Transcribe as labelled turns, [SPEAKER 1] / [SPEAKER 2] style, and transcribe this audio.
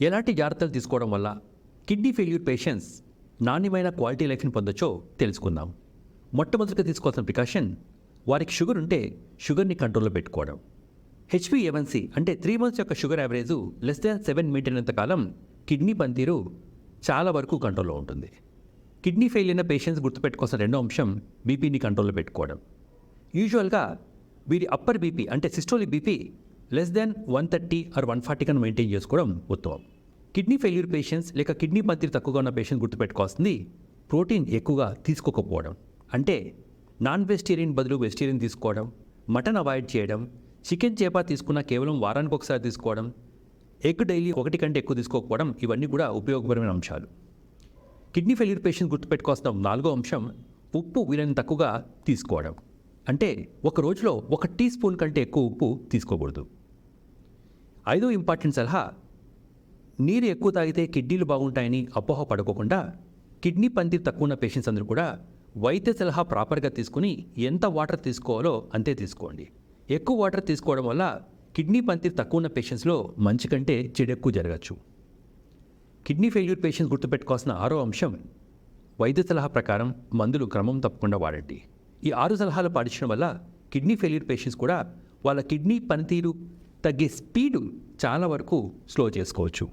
[SPEAKER 1] ఎలాంటి జాగ్రత్తలు తీసుకోవడం వల్ల కిడ్నీ ఫెయిల్యూర్ పేషెంట్స్ నాణ్యమైన క్వాలిటీ లైఫ్ని పొందొచ్చో తెలుసుకుందాం. మొట్టమొదటిగా తీసుకోవాల్సిన ప్రికాషన్ వారికి షుగర్ ఉంటే షుగర్ని కంట్రోల్లో పెట్టుకోవడం. హెచ్పిఏవన్సీ అంటే త్రీ మంత్స్ యొక్క sugar average less than seven maintain అయినంత కాలం కిడ్నీ పనితీరు చాలా వరకు కంట్రోల్లో ఉంటుంది. కిడ్నీ ఫెయిల్ అయిన పేషెంట్స్ గుర్తుపెట్టుకోవాల్సిన రెండో అంశం బీపీని కంట్రోల్లో పెట్టుకోవడం. యూజువల్గా వీరి అప్పర్ బీపీ అంటే systolic BP less than one thirty or one forty కన్నా మెయింటైన్ చేసుకోవడం ఉత్తమం. కిడ్నీ ఫెయిల్యూర్ పేషెంట్స్ లేక కిడ్నీ పనితీరు తక్కువగా ఉన్న పేషెంట్ గుర్తుపెట్టుకోవాల్సింది ప్రోటీన్ ఎక్కువగా తీసుకోకపోవడం. అంటే నాన్ వెజిటేరియన్ బదులు వెజిటేరియన్ తీసుకోవడం మటన్ అవాయిడ్ చేయడం చికెన్ చేప తీసుకున్న కేవలం వారానికి ఒకసారి తీసుకోవడం ఎగ్ డైలీ ఒకటి కంటే ఎక్కువ తీసుకోకపోవడం ఇవన్నీ కూడా ఉపయోగకరమైన అంశాలు. కిడ్నీ ఫెయిల్యూర్ పేషెంట్ గుర్తుపెట్టుకోవాల్సిన నాలుగో అంశం ఉప్పు వీలైనంత తక్కువగా తీసుకోవడం. అంటే ఒక రోజులో ఒక టీ స్పూన్ కంటే ఎక్కువ ఉప్పు తీసుకోకూడదు. ఐదో ఇంపార్టెంట్ సలహా నీరు ఎక్కువ తాగితే కిడ్నీలు బాగుంటాయని అపోహ పడుకోకుండా కిడ్నీ పనితీరు తక్కువ ఉన్న పేషెంట్స్ అందరూ కూడా వైద్య సలహా ప్రాపర్గా తీసుకుని ఎంత వాటర్ తీసుకోవాలో అంతే తీసుకోండి. ఎక్కువ వాటర్ తీసుకోవడం వల్ల కిడ్నీ పంతి తక్కువ ఉన్న పేషెంట్స్లో మంచి కంటే చెడెక్కువ జరగచ్చు. కిడ్నీ ఫెయిల్యూర్ పేషెంట్స్ గుర్తుపెట్టుకోవాల్సిన ఆరో అంశం వైద్య సలహా ప్రకారం మందులు క్రమం తప్పకుండా వాడండి. ఈ ఆరు సలహాలు పాటించడం వల్ల కిడ్నీ ఫెయిల్యూర్ పేషెంట్స్ కూడా వాళ్ళ కిడ్నీ పనితీరు తగ్గే స్పీడు చాలా వరకు స్లో చేసుకోవచ్చు.